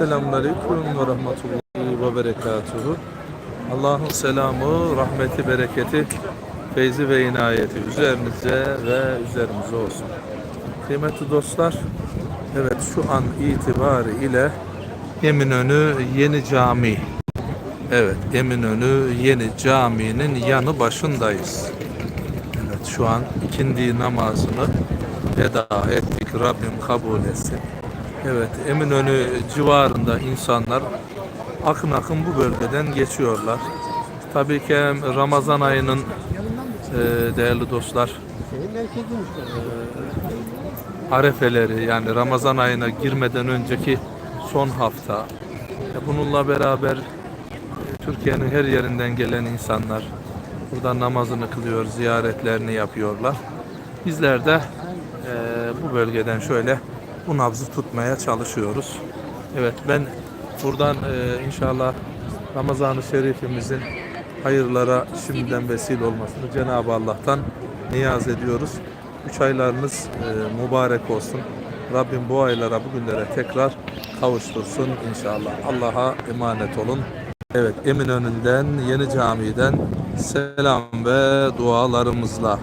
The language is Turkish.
Esselamun Aleyküm ve Rahmetullahi ve Berekatuhu. Allah'ın selamı, rahmeti, bereketi, feyzi ve inayeti üzerinize ve üzerimize olsun. Kıymetli dostlar, evet şu an itibariyle Eminönü Yeni Cami. Evet, Eminönü Yeni Cami'nin yanı başındayız. Evet, şu an ikindi namazını eda ettik. Rabbim kabul etsin. Evet, Eminönü civarında insanlar akın akın bu bölgeden geçiyorlar. Tabii ki Ramazan ayının e, değerli dostlar arefeleri yani Ramazan ayına girmeden önceki son hafta. E, Bununla beraber e, Türkiye'nin her yerinden gelen insanlar burada namazını kılıyor, ziyaretlerini yapıyorlar. Bizler de e, bu bölgeden şöyle bu nabzı tutmaya çalışıyoruz. Evet ben buradan e, inşallah Ramazan-ı Şerifimizin hayırlara şimdiden vesile olmasını Cenab-ı Allah'tan niyaz ediyoruz. Üç aylarınız e, mübarek olsun. Rabbim bu aylara, bugünlere tekrar kavuştursun inşallah. Allah'a emanet olun. Evet Eminönü'nden, Yeni Cami'den selam ve dualarımızla.